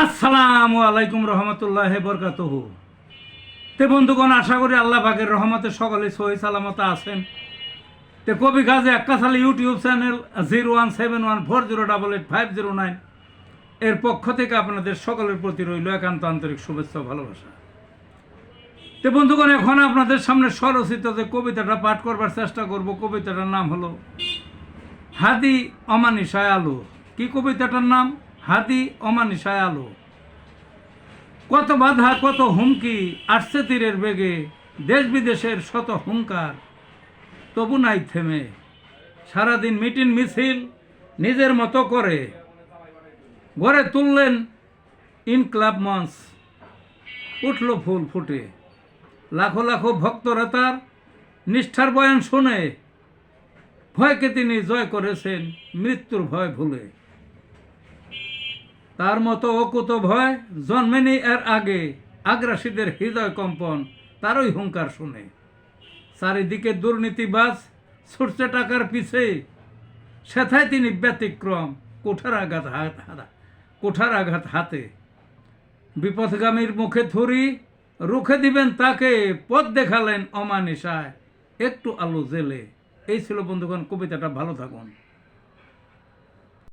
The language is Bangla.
আসসালামু আলাইকুম রহমতুল্লাহ বরকাতহু। তে বন্ধুগণ, আশা করি আল্লাহ পাকের রহমতে সকলে সহি সালামত আছেন। তে কবি Gazi Akkasali YouTube channel zero one seven one four zero double eight five zero nine এর পক্ষ থেকে আপনাদের সকলের প্রতি রইল একান্ত আন্তরিক শুভেচ্ছা ভালোবাসা। তে বন্ধুগণ, এখন আপনাদের সামনে স্বরচিত যে কবিতাটা পাঠ করবার চেষ্টা করব, কবিতাটার নাম হলো হাদি অমানিসায় আলো কি কবিতাটার নাম? হাদি অমানিসায় আলো কত বাধা, কত হুমকি, আসছে তীরের বেগে দেশ বিদেশের শত হুঙ্কার। তবু নাই থেমে, সারাদিন মিটিং মিছিল নিজের মতো করে। গড়ে তুললেন ইনক্লাব মঞ্চ, উঠল ফুল ফুটে। লাখো লাখো ভক্তরা তার নিষ্ঠার বয়ান শুনে, ভয়কে তিনি জয় করেছেন মৃত্যুর ভয় ভুলে। তার মতো অকুত ভয় জন্মেনি এর আগে। আগ্রাসীদের হৃদয় কম্পন, তারই হুঙ্কার শুনে। চারিদিকে দুর্নীতিবাজ, ছুটছে টাকার পিছে। সেথায় তিনি ব্যতিক্রম, কোঠার আঘাত কোঠার আঘাত হাতে। বিপথগামীর মুখে থুরি রুখে দিবেন তাকে, পথ দেখালেন অমানিসায়। একটু আলো জেলে। এই ছিল বন্ধুগণ, কবিতাটা ভালো থাকুন।